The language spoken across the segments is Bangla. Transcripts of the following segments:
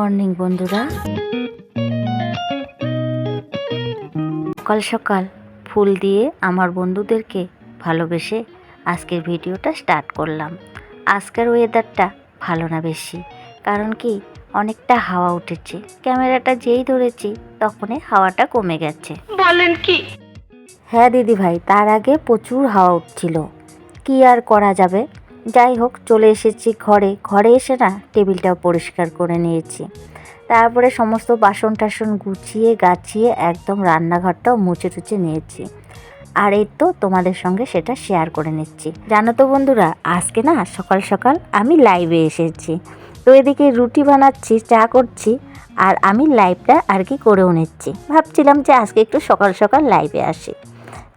মর্নিং বন্ধুরা। সকাল সকাল ফুল দিয়ে আমার বন্ধুদেরকে ভালোবেসে আজকের ভিডিওটা স্টার্ট করলাম। আজকের ওয়েদারটা ভালো না বেশি কারণ কি অনেকটা হাওয়া উঠেছে। ক্যামেরাটা যেই ধরেছি তখনই হাওয়াটা কমে গেছে। বলেন কি? হ্যাঁ দিদি ভাই তার আগে প্রচুর হাওয়া উঠছিল। কি আর করা যাবে? যাই হোক, চলে এসেছি ঘরে। ঘরে এসে না, টেবিলটাও পরিষ্কার করে নিয়েছি। তারপরে সমস্ত বাসন টাসন গুছিয়ে, গাছিয়ে, একদম রান্নাঘরটাও মুছে টুচে নিয়েছি। আর এই তো তোমাদের সঙ্গে সেটা শেয়ার করে নিচ্ছি। জানো তো বন্ধুরা, আজকে না সকাল সকাল আমি লাইভে এসেছি। তো এদিকে রুটি বানাচ্ছি, চা করছি, আর আমি লাইভটা আর কি করেও নিচ্ছি। ভাবছিলাম যে আজকে একটু সকাল সকাল লাইভে আসি।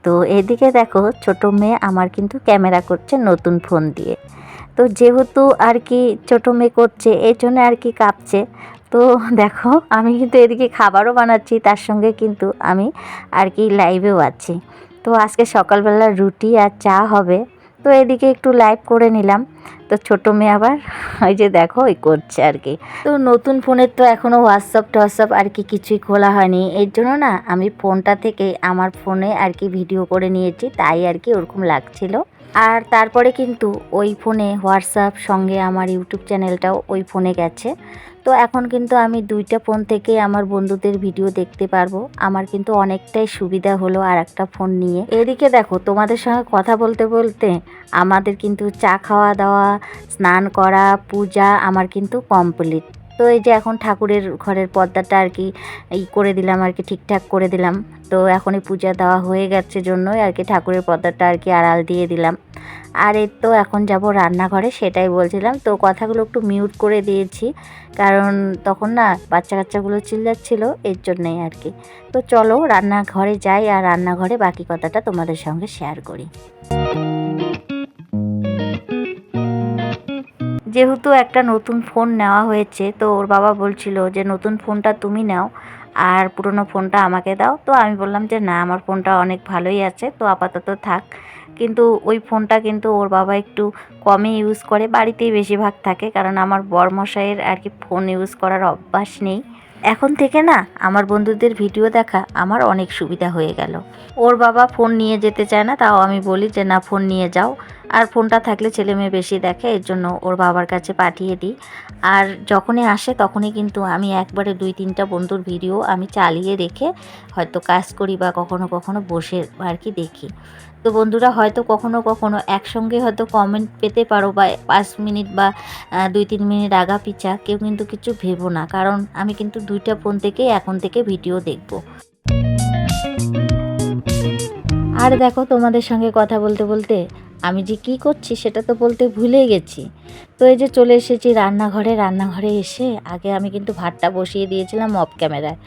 তো এদিকে দেখো ছোট মেয়ে আমার কিন্তু ক্যামেরা করছে নতুন ফোন দিয়ে। তো যেহেতু আর কি ছোটো মেয়ে করছে, এই জন্য আর কি কাঁপছে। তো দেখো, আমি কিন্তু এদিকে খাবারও বানাচ্ছি, তার সঙ্গে কিন্তু আমি আর কি লাইভেও আছি। তো আজকে সকালবেলা রুটি আর চা হবে। তো এদিকে একটু লাইভ করে নিলাম। তো ছোট মেয়ে আবার ওই যে দেখো, ওই করছে আর কি। তো নতুন ফোনের তো এখনও হোয়াটসঅ্যাপ টোয়াটসঅ্যাপ আর কি কিছুই খোলা হয়নি। এর জন্য না আমি ফোনটা থেকে আমার ফোনে আর কি ভিডিও করে নিয়েছি, তাই আর কি ওরকম লাগছিল। আর তারপরে কিন্তু ওই ফোনে হোয়াটসঅ্যাপ সঙ্গে আমার ইউটিউব চ্যানেলটাও ওই ফোনে গেছে। তো এখন কিন্তু আমি দুইটা ফোন থেকে আমার বন্ধুদের ভিডিও দেখতে পারব। আমার কিন্তু অনেকটাই সুবিধা হলো আর একটা ফোন নিয়ে। এদিকে দেখো, তোমাদের সঙ্গে কথা বলতে বলতে আমাদের কিন্তু চা খাওয়া দাওয়া, স্নান করা, পূজা আমার কিন্তু কমপ্লিট তো এই যে এখন ঠাকুরের ঘরের পর্দাটা আর কি ই করে দিলাম আর কি, ঠিকঠাক করে দিলাম। তো এখনই পূজা দেওয়া হয়ে গেছে জন্যই আর কি ঠাকুরের পর্দাটা আর কি আড়াল দিয়ে দিলাম। আর এর তো এখন যাব রান্নাঘরে সেটাই বলছিলাম। তো কথাগুলো একটু মিউট করে দিয়েছি, কারণ তখন না বাচ্চা কাচ্চাগুলো চিল্লাচ্ছিল, এর জন্যই আর কি। তো চলো রান্নাঘরে যাই আর রান্নাঘরে বাকি কথাটা তোমাদের সঙ্গে শেয়ার করি। যেহেতু একটা নতুন ফোন নেওয়া হয়েছে, তো ওর বাবা বলছিল যে, নতুন ফোনটা তুমি নাও, আর পুরনো ফোনটা আমাকে দাও। তো আমি বললাম যে, না, আমার ফোনটা অনেক ভালোই আছে, তো আপাতত থাক। কিন্তু ওই ফোনটা কিন্তু ওর বাবা একটু কমই ইউজ করে, বাড়িতেই বেশিরভাগ থাকে, কারণ আমার বরমশাইয়ের আর কি ফোন ইউজ করার অভ্যাস নেই। এখন থেকে না আমার বন্ধুদের ভিডিও দেখা আমার অনেক সুবিধা হয়ে গেল। ওর বাবা ফোন নিয়ে যেতে চায় না, তাও আমি বলি যে, না, ফোন নিয়ে যাও। আর ফোনটা থাকলে ছেলে মেয়ে বেশি দেখে, এর জন্য ওর বাবার কাছে পাঠিয়ে দিই। আর যখনই আসে তখনই কিন্তু আমি একবারে দুই তিনটা বন্ধুর ভিডিও আমি চালিয়ে রেখে হয়তো কাজ করি বা কখনো কখনো বসে আর কি দেখি। তো বন্ধুরা হয়তো কখনো কখনো একসঙ্গে হয়তো কমেন্ট পেতে পারো বা পাঁচ মিনিট বা দুই তিন মিনিট আগা পিছা, কেউ কিন্তু কিছু ভেবো না। কারণ আমি কিন্তু দুইটা ফোন থেকেই এখন থেকে ভিডিও দেখব। আর দেখো তোমাদের সঙ্গে কথা বলতে বলতে আমি যে কি করছি সেটা তো বলতে ভুলে গেছি। তো এই যে চলে এসেছি রান্নাঘরে রান্নাঘরে এসে আগে আমি কিন্তু ভাতটা বসিয়ে দিয়েছিলাম অফ ক্যামেরায়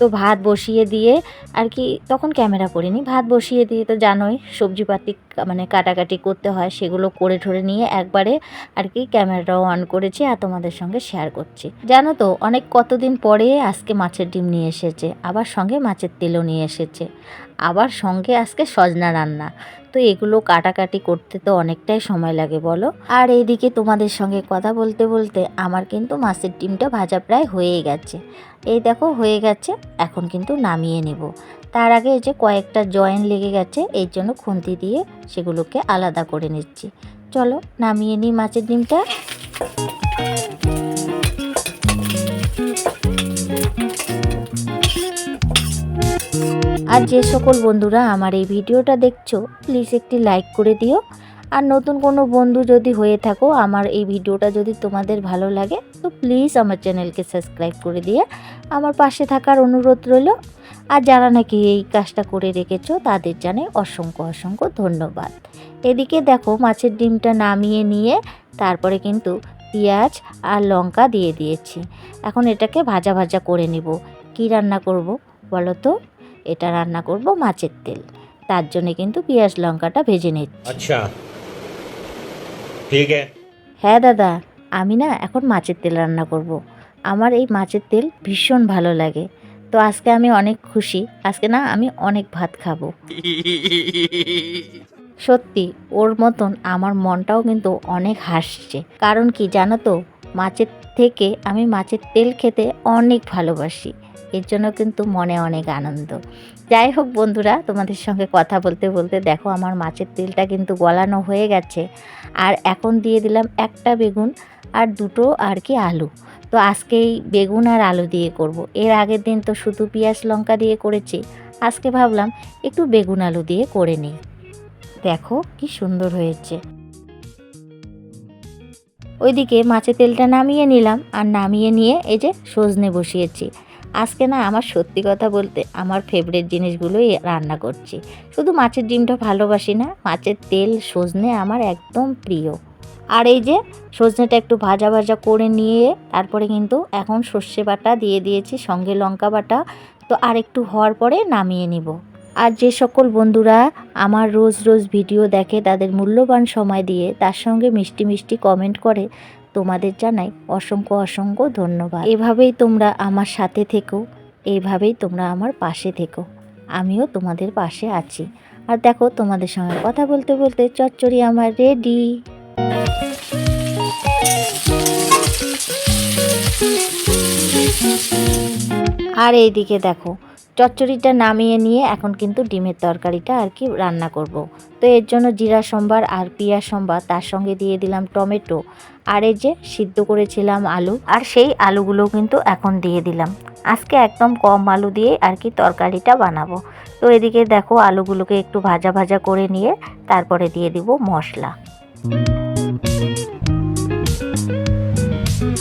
তো ভাত বসিয়ে দিয়ে আর কি, তখন ক্যামেরা করিনি। ভাত বসিয়ে দিয়ে তো জানোই, সবজিপাতি মানে কাটাকাটি করতে হয়, সেগুলো করে ঠরে নিয়ে একবারে আর কি ক্যামেরাটাও অন করেছি আর তোমাদের সঙ্গে শেয়ার করছি। জানো তো, অনেক কতদিন পরে আজকে মাছের ডিম নিয়ে এসেছে, আবার সঙ্গে মাছের তেলও নিয়ে এসেছে, আবার সঙ্গে আজকে সজনা রান্না। তো এগুলো কাটাকাটি করতে তো অনেকটাই সময় লাগে, বলো? আর এইদিকে তোমাদের সঙ্গে কথা বলতে বলতে আমার কিন্তু মাছের ডিমটা ভাজা প্রায় হয়েই গেছে। এই দেখো হয়ে গেছে, এখন কিন্তু নামিয়ে নেব। তার আগে যে কয়েকটা জয়েন লেগে গেছে এই জন্য খুন্তি দিয়ে সেগুলোকে আলাদা করে নিচ্ছি। চলো নামিয়ে নিই মাছের ডিমটা। আর যে সকল বন্ধুরা আমার এই ভিডিওটা দেখছ প্লিজ একটি লাইক করে দিও। আর নতুন কোনো বন্ধু যদি হয়ে থাকো, আমার এই ভিডিওটা যদি তোমাদের ভালো লাগে, তো প্লিজ আমার চ্যানেলকে সাবস্ক্রাইব করে দিয়ে আমার পাশে থাকার অনুরোধ রইল। আর যারা নাকি এই কাজটা করে রেখেছো, তাদের জানে অসংখ্য অসংখ্য ধন্যবাদ। এদিকে দেখো মাছের ডিমটা নামিয়ে নিয়ে, তারপরে কিন্তু পেঁয়াজ আর লঙ্কা দিয়ে দিয়েছি। এখন এটাকে ভাজা ভাজা করে নিব। কি রান্না করব বলো তো? এটা রান্না করব মাছের তেল। তার জন্য কিন্তু পেঁয়াজ লঙ্কাটা ভেজে নিচ্ছি। আচ্ছা। ঠিক হ্যাঁ দাদা, আমি না এখন মাছের তেল রান্না করব। আমার এই মাছের তেল ভীষণ ভালো লাগে। তো আজকে আমি অনেক খুশি। আজকে না আমি অনেক ভাত খাব। সত্যি, ওর মতন আমার মনটাও কিন্তু অনেক হাসছে। কারণ কি জানো তো, মাছের থেকে আমি মাছের তেল খেতে অনেক ভালোবাসি। এর জন্য কিন্তু মনে অনেক আনন্দ। যাই হোক বন্ধুরা, তোমাদের সঙ্গে কথা বলতে বলতে দেখো আমার মাছের তেলটা কিন্তু গলানো হয়ে গেছে। আর এখন দিয়ে দিলাম একটা বেগুন আর দুটো আর কি আলু। তো আজকে এই বেগুন আর আলু দিয়ে করব। এর আগের দিন তো শুধু পেঁয়াজ লঙ্কা দিয়ে করেছি, আজকে ভাবলাম একটু বেগুন আলু দিয়ে করে নিই। দেখো কি সুন্দর হয়েছে। ওইদিকে মাছের তেলটা নামিয়ে নিলাম, আর নামিয়ে নিয়ে এই যে সজনে বসিয়েছি। আজকে না আমার সত্যি কথা বলতে আমার ফেভারিট জিনিসগুলোই রান্না করছি। শুধু মাছের ডিমটা ভালোবাসি না, মাছের তেল, সজনে আমার একদম প্রিয়। আর এই যে সজনেটা একটু ভাজা ভাজা করে নিয়ে তারপরে কিন্তু এখন সর্ষে বাটা দিয়ে দিয়েছি, সঙ্গে লঙ্কা বাটা। তো আর একটু হওয়ার পরে নামিয়ে নিব। আর যে সকল বন্ধুরা আমার রোজ রোজ ভিডিও দেখে তাদের মূল্যবান সময় দিয়ে তার সঙ্গে মিষ্টি মিষ্টি কমেন্ট করে তোমাদের জানাই অসংখ্য অসংখ্য ধন্যবাদ। এভাবেই তোমরা আমার সাথে থেকো এইভাবেই তোমরা আমার পাশে থেকো। আমিও তোমাদের পাশে আছি। আর দেখো, তোমাদের সঙ্গে কথা বলতে বলতে চচ্চড়ি আমার রেডি আর এইদিকে দেখো চচ্চড়িটা নামিয়ে নিয়ে এখন কিন্তু ডিমের তরকারিটা আর কি রান্না করব। তো এর জন্য জিরা সম্বার আর পিঁয়াজ সম্বার তার সঙ্গে দিয়ে দিলাম টমেটো। আর এই যে সিদ্ধ করেছিলাম আলু, আর সেই আলুগুলো কিন্তু এখন দিয়ে দিলাম। আজকে একদম কম আলু দিয়ে আর কি তরকারিটা বানাবো। তো এদিকে দেখো আলুগুলোকে একটু ভাজা ভাজা করে নিয়ে তারপরে দিয়ে দিব মশলা।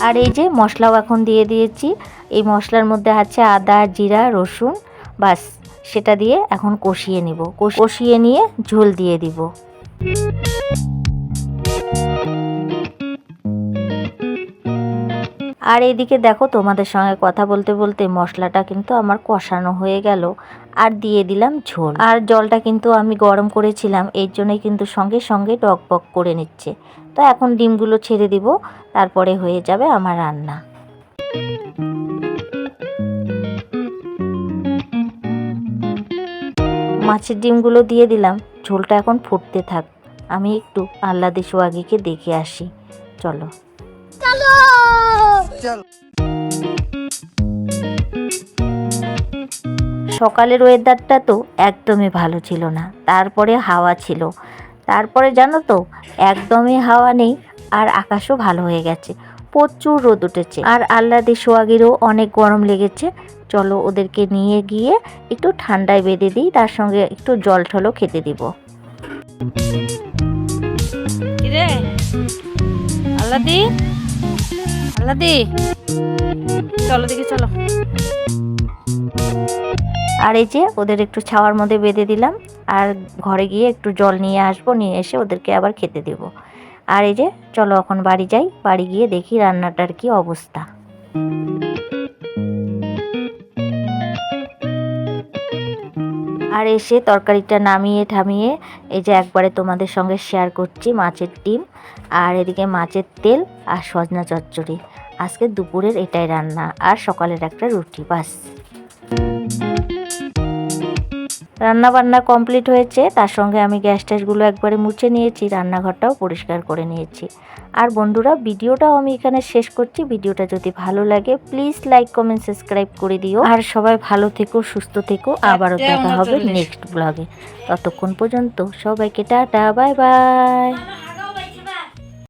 আর এই যে মশলাও এখন দিয়ে দিয়েছি। এই মশলার মধ্যে আছে আদা, জিরা, রসুন বাস, সেটা দিয়ে এখন কষিয়ে নিব। কষিয়ে নিয়ে ঝোল দিয়ে দিব। আর এইদিকে দেখো তোমাদের সঙ্গে কথা বলতে বলতে মশলাটা কিন্তু আমার কষানো হয়ে গেল। আর দিয়ে দিলাম ঝোল। আর জলটা কিন্তু আমি গরম করেছিলাম, এর জন্যই কিন্তু সঙ্গে সঙ্গে টক বক করে নিচ্ছে। তো এখন ডিমগুলো ছেড়ে দিব, তারপরে হয়ে যাবে আমার রান্না। মাছের ডিমগুলো দিয়ে দিলাম। ঝোলটা এখন ফুটতে থাক। আমি একটু আহ্লাদি সোয়াগিকে দেখে আসি। চলো। চলো! সকালের ওয়েদারটা তো একদমই ভালো ছিল না। তারপরে হাওয়া ছিল। তারপরে জানো তো একদমই হাওয়া নেই আর আকাশও ভালো হয়ে গেছে। প্রচুর রোদ উঠেছে। আর আল্লাদি সোয়াগিরও অনেক গরম লেগেছে। চলো ওদেরকে নিয়ে গিয়ে একটু ঠান্ডায় বেঁধে দিই তার সঙ্গে একটু জল ঠলও খেতে দিব। আল্লাদি? আল্লাদি? চলো দেখি চলো। আর এই যে ওদের একটু ছাওয়ার মধ্যে বেঁধে দিলাম আর ঘরে গিয়ে একটু জল নিয়ে আসব নিয়ে এসে ওদেরকে আবার খেতে দেব। আর এই যে চলো এখন বাড়ি যাই বাড়ি গিয়ে দেখি রান্নাটার কি অবস্থা। আর এসে তরকারিটা নামিয়ে থামিয়ে এই যে একবারে তোমাদের সঙ্গে শেয়ার করছি মাছের ডিম আর এদিকে মাছের তেল আর সজনা চচ্চড়ি। আজকে দুপুরের এটাই রান্না আর সকালের একটা রুটি, বাস। রান্না বান্না কমপ্লিট হয়েছে তার সঙ্গে আমি গ্যাস ট্যাসগুলো একবারে মুছে নিয়েছি রান্নাঘরটাও পরিষ্কার করে নিয়েছি। আর বন্ধুরা ভিডিওটাও আমি এখানে শেষ করছি। ভিডিওটা যদি ভালো লাগে প্লিজ লাইক কমেন্ট সাবস্ক্রাইব করে দিও। আর সবাই ভালো থেকো সুস্থ থেকো। আবারও দেখা হবে নেক্সট ব্লগে ততক্ষণ পর্যন্ত সবাইকে টাটা বাই বাই